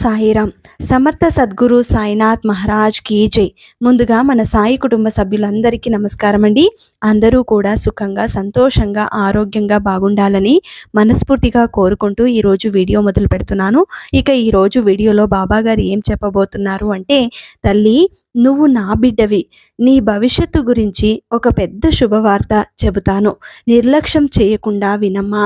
సాయిరామ్ సమర్థ సద్గురు సాయినాథ్ మహారాజ్ కీ జై. ముందుగా మన సాయి కుటుంబ సభ్యులందరికీ నమస్కారం అండి. అందరూ కూడా సుఖంగా సంతోషంగా ఆరోగ్యంగా బాగుండాలని మనస్ఫూర్తిగా కోరుకుంటూ ఈరోజు వీడియో మొదలు పెడుతున్నాను. ఇక ఈరోజు వీడియోలో బాబా గారు ఏం చెప్పబోతున్నారు అంటే తల్లి నువ్వు నా బిడ్డవి. నీ భవిష్యత్తు గురించి ఒక పెద్ద శుభవార్త చెబుతాను. నిర్లక్ష్యం చేయకుండా వినమ్మా.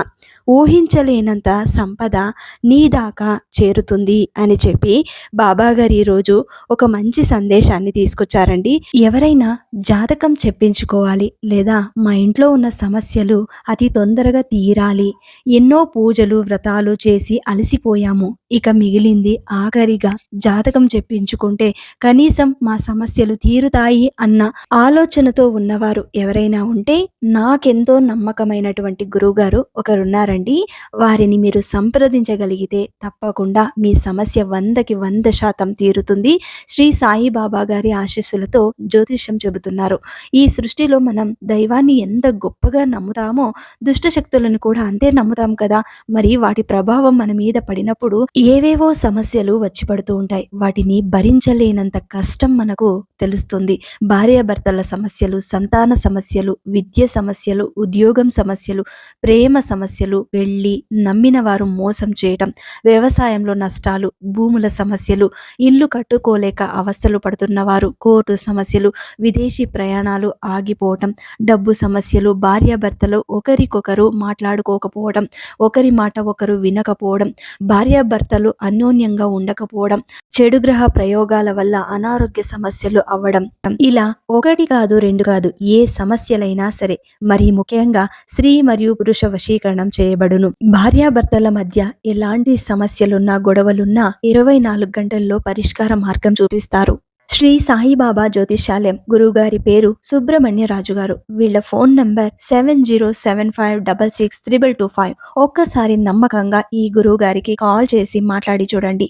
ఊహించలేనంత సంపద నీ దాకా చేరుతుంది అని చెప్పి బాబాగారు ఈరోజు ఒక మంచి సందేశాన్ని తీసుకొచ్చారండి. ఎవరైనా జాతకం చెప్పించుకోవాలి లేదా మా ఇంట్లో ఉన్న సమస్యలు అతి తొందరగా తీరాలి ఎన్నో పూజలు వ్రతాలు చేసి అలసిపోయాము ఇక మిగిలింది ఆఖరిగా జాతకం చెప్పించుకుంటే కనీసం మా సమస్యలు తీరుతాయి అన్న ఆలోచనతో ఉన్నవారు ఎవరైనా ఉంటే నాకెంతో నమ్మకమైనటువంటి గురువుగారు ఒకరున్నారండి. వారిని మీరు సంప్రదించగలిగితే తప్పకుండా మీ సమస్య వందకి వంద శాతం తీరుతుంది. శ్రీ సాయిబాబా గారి ఆశీస్సులతో జ్యోతిష్యం చెబుతున్నారు. ఈ సృష్టిలో మనం దైవాన్ని ఎంత గొప్పగా నమ్ముతామో దుష్ట శక్తులను కూడా అంతే నమ్ముతాం కదా. మరి వాటి ప్రభావం మన మీద పడినప్పుడు ఏవేవో సమస్యలు వచ్చి పడుతూ ఉంటాయి. వాటిని భరించలేనంత కష్టం మనకు తెలుస్తుంది. భార్యాభర్తల సమస్యలు సంతాన సమస్యలు విద్య సమస్యలు ఉద్యోగం సమస్యలు ప్రేమ సమస్యలు వెళ్ళి నమ్మిన వారు మోసం చేయటం వ్యవసాయంలో నష్టాలు భూముల సమస్యలు ఇల్లు కట్టుకోలేక అవస్థలు పడుతున్న వారు కోర్టు సమస్యలు విదేశీ ప్రయాణాలు ఆగిపోవటం డబ్బు సమస్యలు భార్యాభర్తలు ఒకరికొకరు మాట్లాడుకోకపోవడం ఒకరి మాట ఒకరు వినకపోవడం భార్యాభర్తలు అన్యోన్యంగా ఉండకపోవడం చెడు గ్రహ ప్రయోగాల వల్ల అనారోగ్య సమస్యలు అవ్వడం. ఇలా ఒకటి కాదు రెండు కాదు ఏ సమస్యలైనా సరే మరి ముఖ్యంగా స్త్రీ మరియు పురుష వశీకరణం చేయ చేయబడును. భార్యాభర్తల మధ్య ఎలాంటి సమస్యలున్నా గొడవలున్నా ఇరవై నాలుగు గంటల్లో పరిష్కార మార్గం చూపిస్తారు. శ్రీ సాయిబాబా జ్యోతిషాలయం గురువుగారి పేరు సుబ్రహ్మణ్య రాజు గారు వీళ్ళ phone number seven zero seven five double six triple two five. ఒక్కసారి నమ్మకంగా ఈ గురువుగారికి కాల్ చేసి మాట్లాడి చూడండి.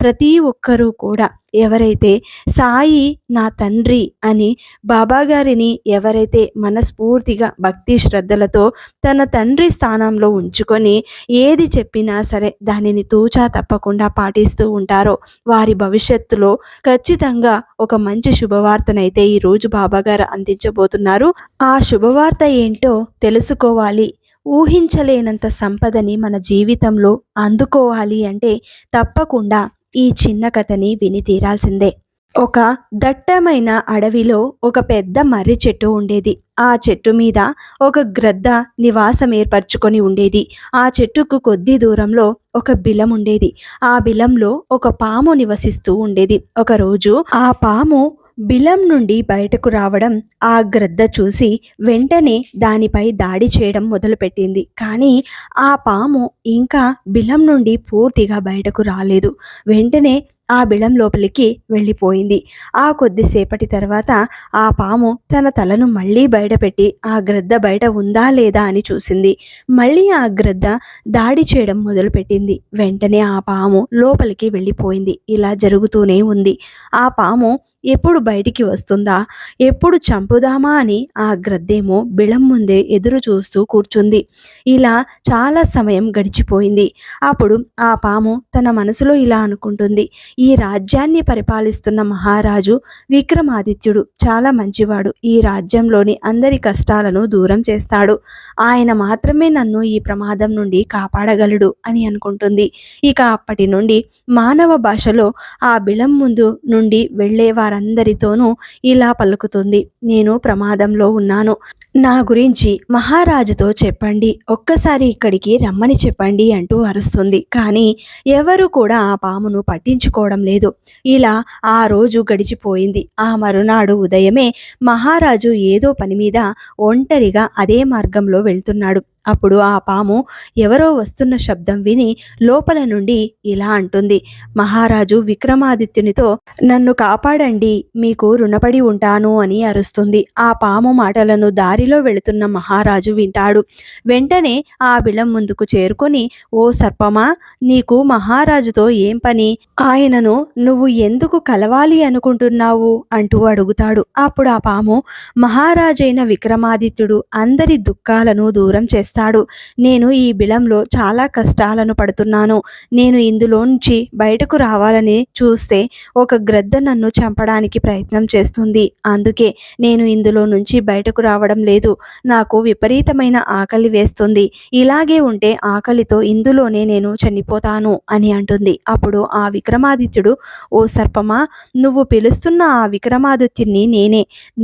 ప్రతి ఒక్కరూ కూడా ఎవరైతే సాయి నా తండ్రి అని బాబాగారిని ఎవరైతే మనస్ఫూర్తిగా భక్తి శ్రద్ధలతో తన తండ్రి స్థానంలో ఉంచుకొని ఏది చెప్పినా సరే దానిని తూచా తప్పకుండా పాటిస్తూ ఉంటారో వారి భవిష్యత్తులో ఖచ్చితంగా ఒక మంచి శుభవార్తనైతే ఈరోజు బాబాగారు అందించబోతున్నారు. ఆ శుభవార్త ఏంటో తెలుసుకోవాలి. ఊహించలేనంత సంపదని మన జీవితంలో అందుకోవాలి అంటే తప్పకుండా ఈ చిన్న కథని విని తీరాల్సిందే. ఒక దట్టమైన అడవిలో ఒక పెద్ద మర్రి చెట్టు ఉండేది. ఆ చెట్టు మీద ఒక గ్రద్ద నివాసం ఏర్పరచుకొని ఉండేది. ఆ చెట్టుకు కొద్ది దూరంలో ఒక బిలం ఉండేది. ఆ బిలంలో ఒక పాము నివసిస్తూ ఉండేది. ఒకరోజు ఆ పాము బిలం నుండి బయటకు రావడం ఆ గ్రద్ద చూసి వెంటనే దానిపై దాడి చేయడం మొదలుపెట్టింది. కానీ ఆ పాము ఇంకా బిలం నుండి పూర్తిగా బయటకు రాలేదు. వెంటనే ఆ బిళం లోపలికి వెళ్ళిపోయింది. ఆ కొద్దిసేపటి తర్వాత ఆ పాము తన తలను మళ్ళీ బయటపెట్టి ఆ గ్రద్ద బయట ఉందా లేదా? అని చూసింది. మళ్ళీ ఆ గ్రద్ద దాడి చేయడం మొదలుపెట్టింది. వెంటనే ఆ పాము లోపలికి వెళ్ళిపోయింది. ఇలా జరుగుతూనే ఉంది. ఆ పాము ఎప్పుడు బయటికి వస్తుందా? ఎప్పుడు చంపుదామా అని ఆ గ్రద్దేమో బిళం ముందే ఎదురు చూస్తూ కూర్చుంది. ఇలా చాలా సమయం గడిచిపోయింది. అప్పుడు ఆ పాము తన మనసులో ఇలా అనుకుంటుంది. ఈ రాజ్యాన్ని పరిపాలిస్తున్న మహారాజు విక్రమాదిత్యుడు చాలా మంచివాడు. ఈ రాజ్యంలోని అందరి కష్టాలను దూరం చేస్తాడు. ఆయన మాత్రమే నన్ను ఈ ప్రమాదం నుండి కాపాడగలడు అని అనుకుంటుంది. ఇక అప్పటి నుండి మానవ భాషలో ఆ బిళం ముందు నుండి వెళ్ళే వారందరితోనూ ఇలా పలుకుతుంది. నేను ప్రమాదంలో ఉన్నాను. నా గురించి మహారాజుతో చెప్పండి. ఒక్కసారి ఇక్కడికి రమ్మని చెప్పండి అంటూ అరుస్తుంది. కానీ ఎవరు కూడా ఆ పామును పట్టించుకో పట్టించుకోవడం లేదు. ఇలా ఆ రోజు గడిచిపోయింది. ఆ మరునాడు ఉదయమే మహారాజు ఏదో పని మీద ఒంటరిగా అదే మార్గంలో వెళ్తున్నాడు. అప్పుడు ఆ పాము ఎవరో వస్తున్న శబ్దం విని లోపల నుండి ఇలా అంటుంది మహారాజు విక్రమాదిత్యునితో నన్ను కాపాడండి మీకు రుణపడి ఉంటాను అని అరుస్తుంది. ఆ పాము మాటలను దారిలో వెళుతున్న మహారాజు వింటాడు. వెంటనే ఆ బిలం ముందుకు చేరుకొని ఓ సర్పమా నీకు మహారాజుతో ఏం పని? ఆయనను నువ్వు ఎందుకు కలవాలి అనుకుంటున్నావు? అంటూ అడుగుతాడు. అప్పుడు ఆ పాము మహారాజైన విక్రమాదిత్యుడు అందరి దుఃఖాలను దూరం చేస్తాడు. చేస్తాడు. నేను ఈ బిలంలో చాలా కష్టాలను పడుతున్నాను. నేను ఇందులోంచి బయటకు రావాలని చూస్తే ఒక గ్రద్ద నన్ను చంపడానికి ప్రయత్నం చేస్తుంది. అందుకే నేను ఇందులో నుంచి బయటకు రావడం లేదు. నాకు విపరీతమైన ఆకలి వేస్తుంది. ఇలాగే ఉంటే ఆకలితో ఇందులోనే నేను చనిపోతాను అని అంటుంది. అప్పుడు ఆ విక్రమాదిత్యుడు ఓ సర్పమా నువ్వు పిలుస్తున్న ఆ విక్రమాదిత్యుని నేనే.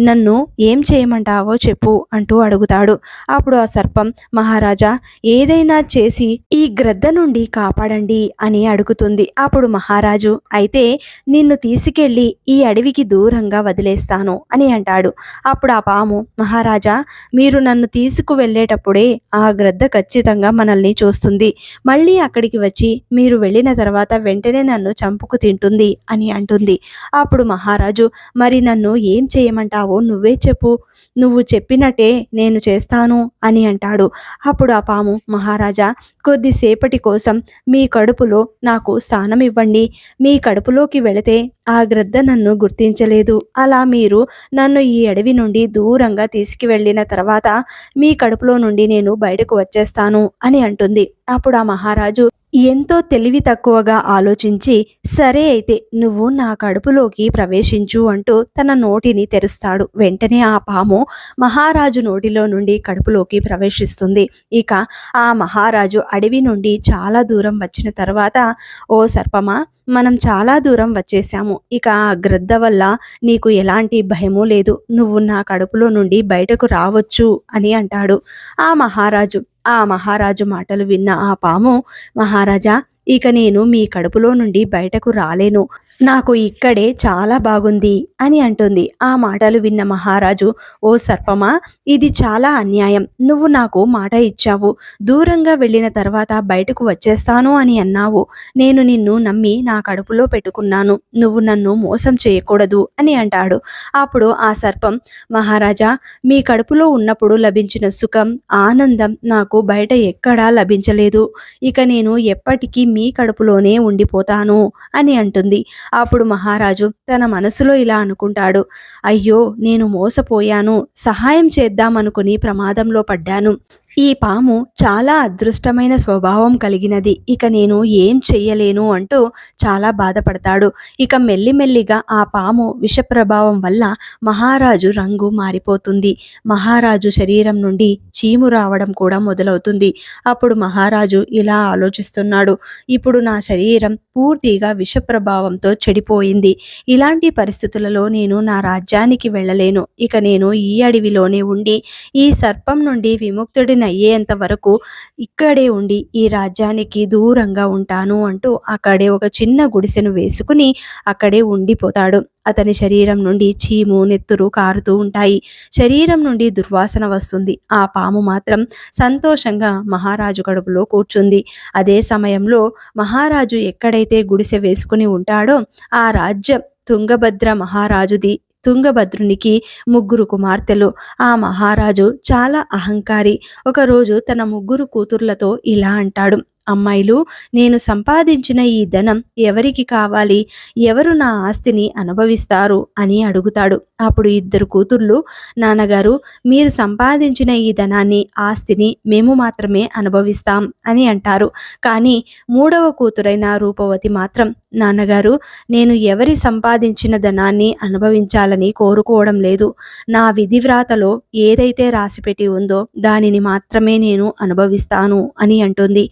నన్ను ఏం చేయమంటావో చెప్పు అంటూ అడుగుతాడు. అప్పుడు ఆ సర్పం మహారాజా ఏదైనా చేసి ఈ గ్రద్ద నుండి కాపాడండి అని అడుగుతుంది. అప్పుడు మహారాజు అయితే నిన్ను తీసుకెళ్ళి ఈ అడవికి దూరంగా వదిలేస్తాను అని అంటాడు. అప్పుడు ఆ పాము మహారాజా మీరు నన్ను తీసుకువెళ్ళేటప్పుడే ఆ గ్రద్ద ఖచ్చితంగా మనల్ని చూస్తుంది. మళ్ళీ అక్కడికి వచ్చి మీరు వెళ్ళిన తర్వాత వెంటనే నన్ను చంపుకు తింటుంది అని అంటుంది. అప్పుడు మహారాజు మరి నన్ను ఏం చేయమంటావో నువ్వే చెప్పు. నువ్వు చెప్పినట్టే నేను చేస్తాను అని అంటాడు. అప్పుడు ఆ పాము మహారాజా కొద్దిసేపటి కోసం మీ కడుపులో నాకు స్థానం ఇవ్వండి. మీ కడుపులోకి వెళితే ఆ గ్రద్ద నన్ను గుర్తించలేదు. అలా మీరు నన్ను ఈ అడవి నుండి దూరంగా తీసుకువెళ్ళిన తర్వాత మీ కడుపులో నుండి నేను బయటకు వచ్చేస్తాను అని అంటుంది. అప్పుడు ఆ మహారాజు ఎంతో తెలివి తక్కువగా ఆలోచించి సరే అయితే నువ్వు నా కడుపులోకి ప్రవేశించు అంటూ తన నోటిని తెరుస్తాడు. వెంటనే ఆ పాము మహారాజు నోటిలో నుండి కడుపులోకి ప్రవేశిస్తుంది. ఇక ఆ మహారాజు అడవి నుండి చాలా దూరం వచ్చిన తర్వాత ఓ సర్పమా మనం చాలా దూరం వచ్చేసాము. ఇక ఆ గ్రద్ద వల్ల నీకు ఎలాంటి భయమూ లేదు. నువ్వు నా కడుపులో నుండి బయటకు రావచ్చు అని అంటాడు. ఆ మహారాజు ఆ మహారాజు మాటలు విన్న ఆ పాము మహారాజా ఇక నేను మీ కడుపులో నుండి బయటకు రాలేను. నాకు ఇక్కడే చాలా బాగుంది అని అంటుంది. ఆ మాటలు విన్న మహారాజు ఓ సర్పమా ఇది చాలా అన్యాయం. నువ్వు నాకు మాట ఇచ్చావు. దూరంగా వెళ్ళిన తర్వాత బయటకు వచ్చేస్తాను అని అన్నావు. నేను నిన్ను నమ్మి నా కడుపులో పెట్టుకున్నాను. నువ్వు నన్ను మోసం చేయకూడదు అని అంటాడు. అప్పుడు ఆ సర్పం మహారాజా మీ కడుపులో ఉన్నప్పుడు లభించిన సుఖం ఆనందం నాకు బయట ఎక్కడా లభించలేదు. ఇక నేను ఎప్పటికీ మీ కడుపులోనే ఉండిపోతాను అని అంటుంది. అప్పుడు మహారాజు తన మనసులో ఇలా అనుకుంటాడు. అయ్యో నేను మోసపోయాను. సహాయం చేద్దామనుకుని ప్రమాదంలో పడ్డాను. ఈ పాము చాలా అదృష్టమైన స్వభావం కలిగినది. ఇక నేను ఏం చెయ్యలేను అంటూ చాలా బాధపడతాడు. ఇక మెల్లిమెల్లిగా ఆ పాము విష ప్రభావం వల్ల మహారాజు రంగు మారిపోతుంది. మహారాజు శరీరం నుండి చీము రావడం కూడా మొదలవుతుంది. అప్పుడు మహారాజు ఇలా ఆలోచిస్తున్నాడు. ఇప్పుడు నా శరీరం పూర్తిగా విష ప్రభావంతో చెడిపోయింది. ఇలాంటి పరిస్థితులలో నేను నా రాజ్యానికి వెళ్ళలేను. ఇక నేను ఈ అడవిలోనే ఉండి ఈ సర్పం నుండి విముక్తుడిని అయ్యేంత వరకు ఇక్కడే ఉండి ఈ రాజ్యానికి దూరంగా ఉంటాను అంటూ అక్కడే ఒక చిన్న గుడిసెను వేసుకుని అక్కడే ఉండిపోతాడు. అతని శరీరం నుండి చీము నెత్తురు కారుతూ ఉంటాయి. శరీరం నుండి దుర్వాసన వస్తుంది. ఆ పాము మాత్రం సంతోషంగా మహారాజు కడుపులో కూర్చుంది. అదే సమయంలో మహారాజు ఎక్కడైతే గుడిసె వేసుకుని ఉంటాడో ఆ రాజ్యం తుంగభద్ర మహారాజుది తుంగభద్రునికి ముగ్గురు కుమార్తెలు. ఆ మహారాజు చాలా అహంకారి. ఒకరోజు తన ముగ్గురు కూతుర్లతో ఇలా అంటాడు. అమ్మాయిలు నేను సంపాదించిన ఈ ధనం ఎవరికి కావాలి? ఎవరు నా ఆస్తిని అనుభవిస్తారు? అని అడుగుతాడు. అప్పుడు ఇద్దరు కూతుర్లు నాన్నగారు మీరు సంపాదించిన ఈ ధనాన్ని ఆస్తిని మేము మాత్రమే అనుభవిస్తాం అని అంటారు. కానీ మూడవ కూతురైన రూపవతి మాత్రం నాన్నగారు నేను ఎవరి సంపాదించిన ధనాన్ని అనుభవించాలని కోరుకోవడం లేదు. నా విధివ్రాతలో ఏదైతే రాసిపెట్టి ఉందో దానిని మాత్రమే నేను అనుభవిస్తాను అని అంటుంది.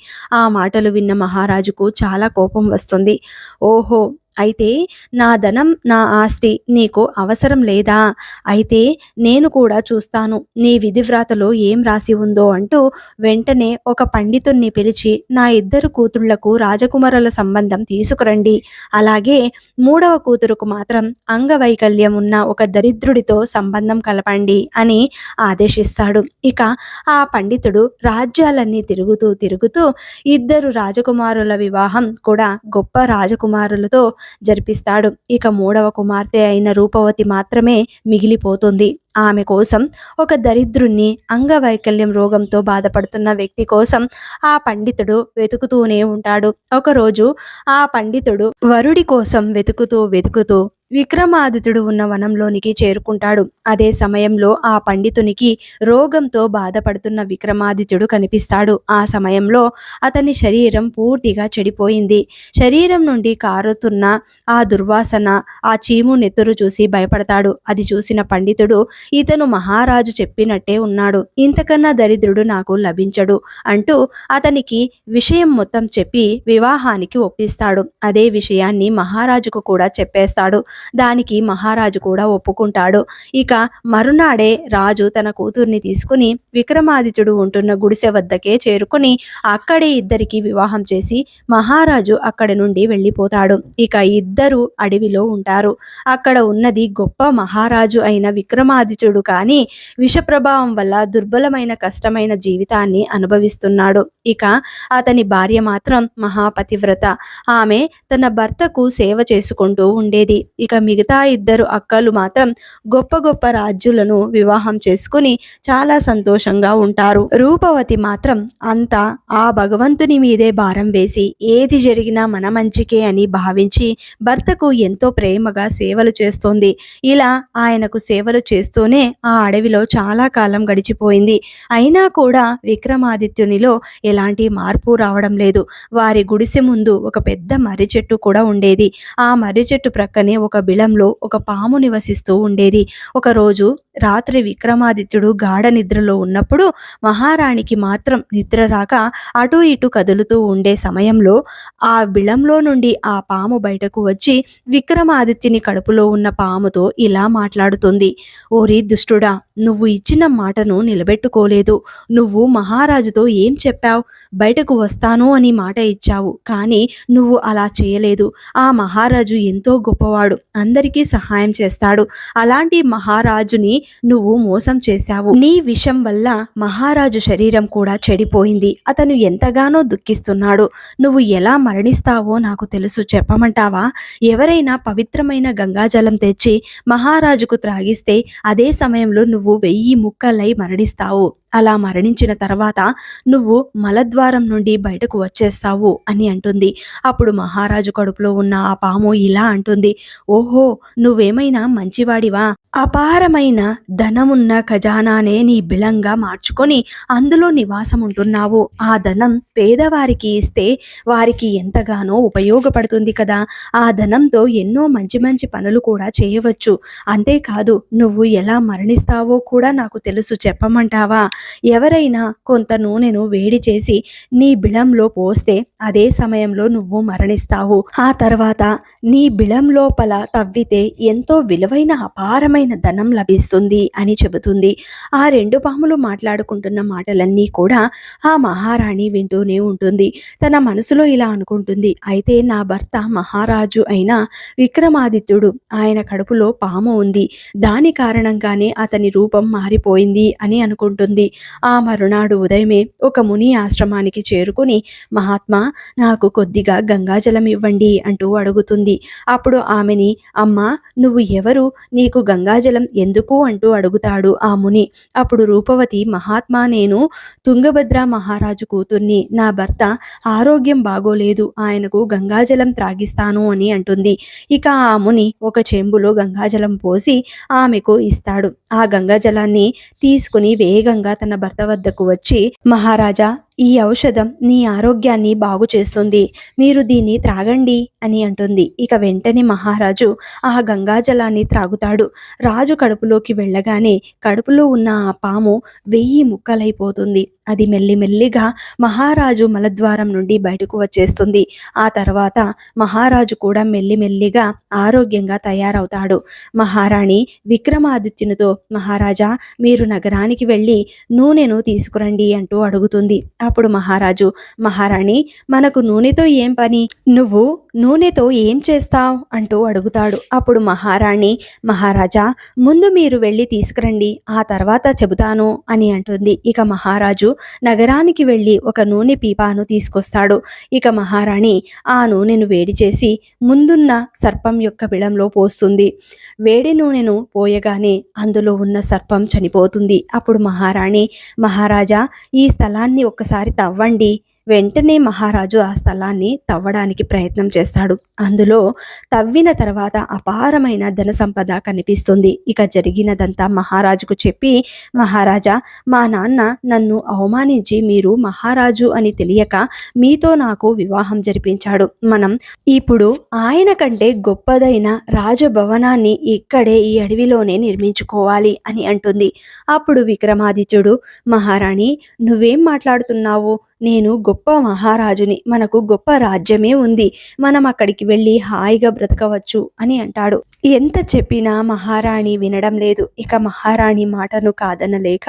ఆ మాటలు విన్న మహారాజుకు చాలా కోపం వస్తుంది. ఓహో అయితే నా ధనం నా ఆస్తి నీకు అవసరం లేదా? అయితే నేను కూడా చూస్తాను నీ విధివ్రాతలో ఏం రాసి ఉందో అంటూ వెంటనే ఒక పండితుణ్ణి పిలిచి నా ఇద్దరు కూతుళ్ళకు రాజకుమారుల సంబంధం తీసుకురండి. అలాగే మూడవ కూతురుకు మాత్రం అంగవైకల్యం ఉన్న ఒక దరిద్రుడితో సంబంధం కలపండి అని ఆదేశిస్తాడు. ఇక ఆ పండితుడు రాజ్యాలన్నీ తిరుగుతూ తిరుగుతూ ఇద్దరు రాజకుమారుల వివాహం కూడా గొప్ప రాజకుమారులతో జరిపిస్తాడు. ఇక మూడవ కుమార్తె అయిన రూపవతి మాత్రమే మిగిలిపోతుంది. ఆమె కోసం ఒక దరిద్రుణ్ణి అంగవైకల్యం రోగంతో బాధపడుతున్న వ్యక్తి కోసం ఆ పండితుడు వెతుకుతూనే ఉంటాడు. ఒకరోజు ఆ పండితుడు వరుడి కోసం వెతుకుతూ వెతుకుతూ విక్రమాదిత్యుడు ఉన్న వనంలోనికి చేరుకుంటాడు. అదే సమయంలో ఆ పండితునికి రోగంతో బాధపడుతున్న విక్రమాదిత్యుడు కనిపిస్తాడు. ఆ సమయంలో అతని శరీరం పూర్తిగా చెడిపోయింది. శరీరం నుండి కారుతున్న ఆ దుర్వాసన ఆ చీము నెత్తురు చూసి భయపడతాడు. అది చూసిన పండితుడు ఇతను మహారాజు చెప్పినట్టే ఉన్నాడు. ఇంతకన్నా దరిద్రుడు నాకు లభించడు అంటూ అతనికి విషయం మొత్తం చెప్పి వివాహానికి ఒప్పిస్తాడు. అదే విషయాన్ని మహారాజుకు కూడా చెప్పేస్తాడు. దానికి మహారాజు కూడా ఒప్పుకుంటాడు. ఇక మరునాడే రాజు తన కూతుర్ని తీసుకుని విక్రమాదిత్యుడు ఉంటున్న గుడిసె వద్దకే చేరుకుని అక్కడే ఇద్దరికి వివాహం చేసి మహారాజు అక్కడి నుండి వెళ్ళిపోతాడు. ఇక ఇద్దరు అడవిలో ఉంటారు. అక్కడ ఉన్నది గొప్ప మహారాజు అయిన విక్రమాదిత్యుడు కానీ విష ప్రభావం వల్ల దుర్బలమైన కష్టమైన జీవితాన్ని అనుభవిస్తున్నాడు. ఇక అతని భార్య మాత్రం మహాపతివ్రత. ఆమె తన భర్తకు సేవ చేసుకుంటూ ఉండేది. ఇక మిగతా ఇద్దరు అక్కలు మాత్రం గొప్ప గొప్ప రాజ్యులను వివాహం చేసుకుని చాలా సంతోషంగా ఉంటారు. రూపవతి మాత్రం అంతా ఆ భగవంతుని మీదే భారం వేసి ఏది జరిగినా మన మంచికే అని భావించి భర్తకు ఎంతో ప్రేమగా సేవలు చేస్తోంది. ఇలా ఆయనకు సేవలు చేస్తూనే ఆ అడవిలో చాలా కాలం గడిచిపోయింది. అయినా కూడా విక్రమాదిత్యునిలో ఎలాంటి మార్పు రావడం లేదు. వారి గుడిసె ముందు ఒక పెద్ద మర్రి చెట్టు కూడా ఉండేది. ఆ మర్రి చెట్టు ప్రక్కనే ఒక బిలంలో ఒక పాము నివసిస్తూ ఉండేది. ఒకరోజు రాత్రి విక్రమాదిత్యుడు గాఢ నిద్రలో ఉన్నప్పుడు మహారాణికి మాత్రం నిద్ర రాక అటు ఇటు కదులుతూ ఉండే సమయంలో ఆ బిళంలో నుండి ఆ పాము బయటకు వచ్చి విక్రమాదిత్యుని కడుపులో ఉన్న పాముతో ఇలా మాట్లాడుతుంది. ఓరి దుష్టుడా నువ్వు ఇచ్చిన మాటను నిలబెట్టుకోలేదు. నువ్వు మహారాజుతో ఏం చెప్పావు? బయటకు వస్తాను అని మాట ఇచ్చావు. కానీ నువ్వు అలా చేయలేదు. ఆ మహారాజు ఎంతో గొప్పవాడు. అందరికీ సహాయం చేస్తాడు. అలాంటి మహారాజుని నువ్వు మోసం చేశావు. నీ విషం వల్ల మహారాజు శరీరం కూడా చెడిపోయింది. అతను ఎంతగానో దుఃఖిస్తున్నాడు. నువ్వు ఎలా మరణిస్తావో నాకు తెలుసు. చెప్పమంటావా? ఎవరైనా పవిత్రమైన గంగాజలం తెచ్చి మహారాజుకు త్రాగిస్తే అదే సమయంలో నువ్వు వెయ్యి ముక్కలై మరణిస్తావు. అలా మరణించిన తర్వాత నువ్వు మలద్వారం నుండి బయటకు వచ్చేస్తావు అని అంటుంది. అప్పుడు మహారాజు కడుపులో ఉన్న ఆ పాము ఇలా అంటుంది. ఓహో నువ్వేమైనా మంచివాడివా? అపారమైన ధనమున్న ఖజానానే నీ బిలంగా మార్చుకొని అందులో నివాసం ఉంటున్నావు ఆ ధనం పేదవారికి ఇస్తే వారికి ఎంతగానో ఉపయోగపడుతుంది కదా. ఆ ధనంతో ఎన్నో మంచి మంచి పనులు కూడా చేయవచ్చు. అంతేకాదు నువ్వు ఎలా మరణిస్తావో కూడా నాకు తెలుసు చెప్పమంటావా? ఎవరైనా కొంత నూనెను వేడి చేసి నీ బిళంలో పోస్తే అదే సమయంలో నువ్వు మరణిస్తావు. ఆ తర్వాత నీ బిళం లోపల తవ్వితే ఎంతో విలువైన అపారమైన ధనం లభిస్తుంది అని చెబుతుంది. ఆ రెండు పాములు మాట్లాడుకుంటున్న మాటలన్నీ కూడా ఆ మహారాణి వింటూనే ఉంటుంది. తన మనసులో ఇలా అనుకుంటుంది. అయితే నా భర్త మహారాజు అయిన విక్రమాదిత్యుడు ఆయన కడుపులో పాము ఉంది. దాని కారణంగానే అతని రూపం మారిపోయింది అని అనుకుంటుంది. ఆ మరునాడు ఉదయమే ఒక ముని ఆశ్రమానికి చేరుకుని మహాత్మా నాకు కొద్దిగా గంగాజలం ఇవ్వండి అంటూ అడుగుతుంది. అప్పుడు ఆమెని అమ్మా నువ్వు ఎవరు? నీకు గంగా గంగాజలం ఎందుకు అంటూ అడుగుతాడు ఆ ముని. అప్పుడు రూపవతి మహాత్మా నేను తుంగభద్ర మహారాజు కూతుర్ని. నా భర్త ఆరోగ్యం బాగోలేదు. ఆయనకు గంగాజలం త్రాగిస్తాను అని అంటుంది. ఇక ఆ ముని ఒక చెంబులో గంగాజలం పోసి ఆమెకు ఇస్తాడు. ఆ గంగాజలాన్ని తీసుకుని వేగంగా తన భర్త వద్దకు వచ్చి మహారాజా ఈ ఔషధం నీ ఆరోగ్యాన్ని బాగు చేస్తుంది. మీరు దీన్ని త్రాగండి అని అంటుంది. ఇక వెంటనే మహారాజు ఆ గంగాజలాన్ని త్రాగుతాడు. రాజు కడుపులోకి వెళ్ళగానే కడుపులో ఉన్న ఆ పాము వెయ్యి ముక్కలైపోతుంది. అది మెల్లిమెల్లిగా మహారాజు మలద్వారం నుండి బయటకు వచ్చేస్తుంది. ఆ తర్వాత మహారాజు కూడా మెల్లిమెల్లిగా ఆరోగ్యంగా తయారవుతాడు. మహారాణి విక్రమాదిత్యునితో మహారాజా మీరు నగరానికి వెళ్ళి నూనెను తీసుకురండి అంటూ అడుగుతుంది. అప్పుడు మహారాజు మహారాణి మనకు నూనెతో ఏం పని? నువ్వు నూనెతో ఏం చేస్తావు? అంటూ అడుగుతాడు. అప్పుడు మహారాణి మహారాజా ముందు మీరు వెళ్ళి తీసుకురండి ఆ తర్వాత చెబుతాను అని అంటుంది. ఇక మహారాజు నగరానికి వెళ్ళి ఒక నూనె పీపాను తీసుకొస్తాడు. ఇక మహారాణి ఆ నూనెను వేడి చేసి ముందున్న సర్పం యొక్క బిళంలో పోస్తుంది. వేడి నూనెను పోయగానే అందులో ఉన్న సర్పం చనిపోతుంది. అప్పుడు మహారాణి మహారాజా ఈ స్థలాన్ని ఒక్కసారి తవ్వండి. వెంటనే మహారాజు ఆ స్థలాన్ని తవ్వడానికి ప్రయత్నం చేస్తాడు. అందులో తవ్విన తర్వాత అపారమైన ధన సంపద కనిపిస్తుంది. ఇక జరిగినదంతా మహారాజుకు చెప్పి మహారాజా మా నాన్న నన్ను అవమానించి మీరు మహారాజు అని తెలియక మీతో నాకు వివాహం జరిపించాడు. మనం ఇప్పుడు ఆయన కంటే గొప్పదైన రాజభవనాన్ని ఇక్కడే ఈ అడవిలోనే నిర్మించుకోవాలి అని అంటుంది. అప్పుడు విక్రమాదిత్యుడు మహారాణి నువ్వేం మాట్లాడుతున్నావు? నేను గొప్ప మహారాజుని మనకు గొప్ప రాజ్యమే ఉంది మనం అక్కడికి వెళ్ళి హాయిగా బ్రతకవచ్చు అని అంటాడు. ఎంత చెప్పినా మహారాణి వినడం లేదు. ఇక మహారాణి మాటను కాదనలేక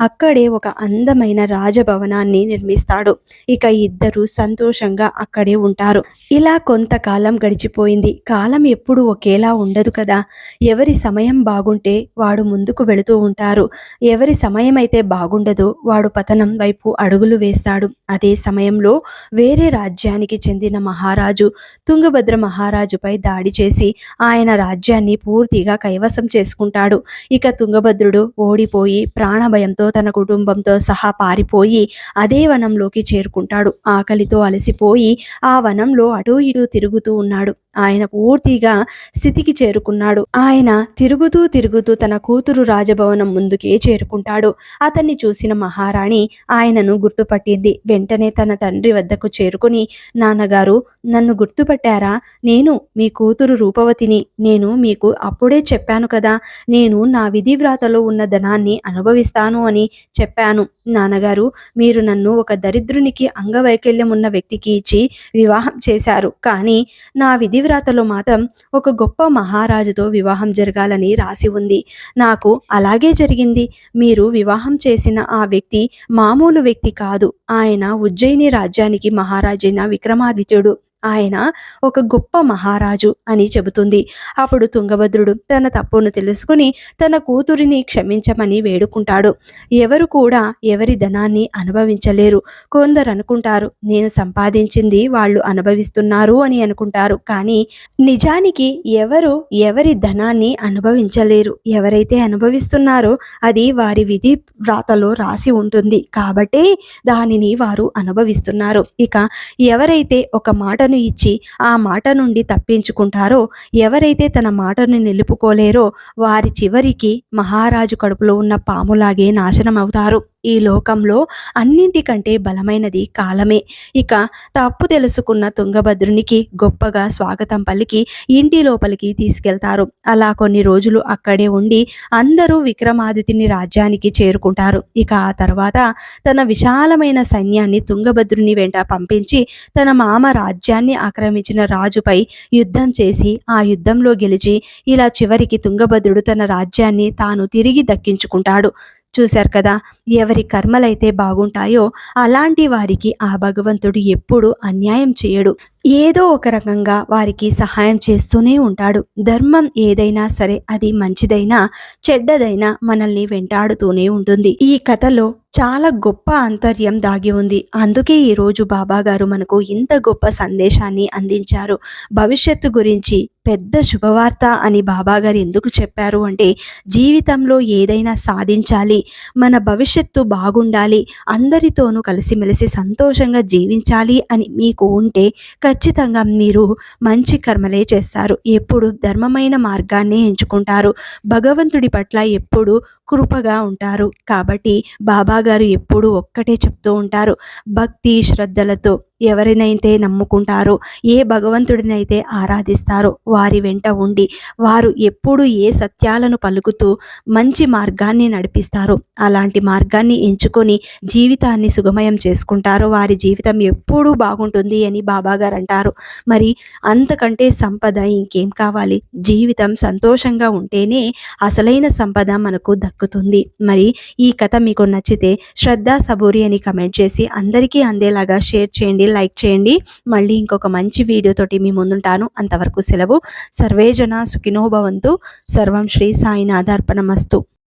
అక్కడే ఒక అందమైన రాజభవనాన్ని నిర్మిస్తాడు. ఇక ఇద్దరు సంతోషంగా అక్కడే ఉంటారు. ఇలా కొంతకాలం గడిచిపోయింది. కాలం ఎప్పుడు ఒకేలా ఉండదు కదా. ఎవరి సమయం బాగుంటే వాడు ముందుకు వెళుతూ ఉంటారు. ఎవరి సమయం అయితే బాగుండదో వాడు పతనం వైపు అడుగులు వేస్తాడు. అదే సమయంలో వేరే రాజ్యానికి చెందిన మహారాజు తుంగభద్ర మహారాజుపై దాడి చేసి ఆయన రాజ్యాన్ని పూర్తిగా కైవసం చేసుకుంటాడు. ఇక తుంగభద్రుడు ఓడిపోయి ప్రాణభయంతో తన కుటుంబంతో సహా పారిపోయి అదే వనంలోకి చేరుకుంటాడు. ఆకలితో అలసిపోయి ఆ వనంలో అటూ ఇటూ తిరుగుతూ ఉన్నాడు. ఆయన పూర్తిగా స్థితికి చేరుకున్నాడు. ఆయన తిరుగుతూ తిరుగుతూ తన కూతురు రాజభవనం ముందుకే చేరుకుంటాడు. అతన్ని చూసిన మహారాణి ఆయనను గుర్తుపట్టింది. వెంటనే తన తండ్రి వద్దకు చేరుకుని నాన్నగారు నన్ను గుర్తుపట్టారా? నేను మీ కూతురు రూపవతిని. నేను మీకు అప్పుడే చెప్పాను కదా నేను నా విధివ్రాతలో ఉన్న ధనాన్ని అనుభవిస్తాను అని చెప్పాను. నాన్నగారు మీరు నన్ను ఒక దరిద్రునికి అంగవైకల్యం ఉన్న వ్యక్తికి ఇచ్చి వివాహం చేశారు. కానీ నా విధివ్రాతలో మాత్రం ఒక గొప్ప మహారాజుతో వివాహం జరగాలని రాసి ఉంది. నాకు అలాగే జరిగింది. మీరు వివాహం చేసిన ఆ వ్యక్తి మామూలు వ్యక్తి కాదు. ఆయన ఉజ్జయిని రాజ్యానికి మహారాజైన విక్రమాదిత్యుడు. ఆయన ఒక గొప్ప మహారాజు అని చెబుతుంది. అప్పుడు తుంగభద్రుడు తన తప్పును తెలుసుకుని తన కూతురిని క్షమించమని వేడుకుంటాడు. ఎవరు కూడా ఎవరి ధనాన్ని అనుభవించలేరు. కొందరు అనుకుంటారు నేను సంపాదించింది వాళ్ళు అనుభవిస్తున్నారు అని అనుకుంటారు. కానీ నిజానికి ఎవరు ఎవరి ధనాన్ని అనుభవించలేరు. ఎవరైతే అనుభవిస్తున్నారో అది వారి విధి వ్రాతలో రాసి ఉంటుంది. కాబట్టి దానిని వారు అనుభవిస్తున్నారు. ఇక ఎవరైతే ఒక మాటను ఇచ్చి ఆ మాట నుండి తప్పించుకుంటారో ఎవరైతే తన మాటను నిలుపుకోలేరో వారి చివరికి మహారాజు కడుపులో ఉన్న పాములాగే నాశనం అవుతారు ఈ లోకంలో అన్నింటికంటే బలమైనది కాలమే. ఇక తప్పు తెలుసుకున్న తుంగభద్రునికి గొప్పగా స్వాగతం పలికి ఇంటి లోపలికి తీసుకెళ్తారు. అలా కొన్ని రోజులు అక్కడే ఉండి అందరూ విక్రమాదిత్యుని రాజ్యానికి చేరుకుంటారు. ఇక ఆ తర్వాత తన విశాలమైన సైన్యాన్ని తుంగభద్రుని వెంట పంపించి తన మామ రాజ్యాన్ని ఆక్రమించిన రాజుపై యుద్ధం చేసి ఆ యుద్ధంలో గెలిచి ఇలా చివరికి తుంగభద్రుడు తన రాజ్యాన్ని తాను తిరిగి దక్కించుకుంటాడు. చూశారు కదా ఎవరి కర్మలైతే బాగుంటాయో అలాంటి వారికి ఆ భగవంతుడు ఎప్పుడూ అన్యాయం చేయడు. ఏదో ఒక రకంగా వారికి సహాయం చేస్తూనే ఉంటాడు. ధర్మం ఏదైనా సరే అది మంచిదైనా చెడ్డదైనా మనల్ని వెంటాడుతూనే ఉంటుంది. ఈ కథలో చాలా గొప్ప అంతర్యం దాగి ఉంది. అందుకే ఈరోజు బాబా గారు మనకు ఇంత గొప్ప సందేశాన్ని అందించారు. భవిష్యత్తు గురించి పెద్ద శుభవార్త అని బాబా గారు ఎందుకు చెప్పారు అంటే జీవితంలో ఏదైనా సాధించాలి మన భవిష్యత్తు బాగుండాలి అందరితోనూ కలిసిమెలిసి సంతోషంగా జీవించాలి అని మీకు ఉంటే ఖచ్చితంగా మీరు మంచి కర్మలే చేస్తారు. ఎప్పుడు ధర్మమైన మార్గాన్ని ఎంచుకుంటారు. భగవంతుడి పట్ల ఎప్పుడు కృపగా ఉంటారు. కాబట్టి బాబాగారు ఎప్పుడూ ఒక్కటే చెప్తూ ఉంటారు. భక్తి శ్రద్ధలతో ఎవరినైతే నమ్ముకుంటారో ఏ భగవంతుడినైతే ఆరాధిస్తారో వారి వెంట ఉండి వారు ఎప్పుడు ఏ సత్యాలను పలుకుతూ మంచి మార్గాన్ని నడిపిస్తారో అలాంటి మార్గాన్ని ఎంచుకొని జీవితాన్ని సుగమయం చేసుకుంటారో వారి జీవితం ఎప్పుడూ బాగుంటుంది అని బాబాగారు అంటారు. మరి అంతకంటే సంపద ఇంకేం కావాలి? జీవితం సంతోషంగా ఉంటేనే అసలైన సంపద మనకు దక్కుతుంది. మరి ఈ కథ మీకు నచ్చితే శ్రద్ధ సబూరి అని కమెంట్ చేసి అందరికీ అందేలాగా షేర్ చేయండి లైక్ చేయండి. మళ్ళీ ఇంకొక మంచి వీడియోతోటి మీ ముందుంటాను. అంతవరకు సెలవు. సర్వేజన సుఖినోభవంతు సర్వం శ్రీ సాయినాథార్పణమస్తు.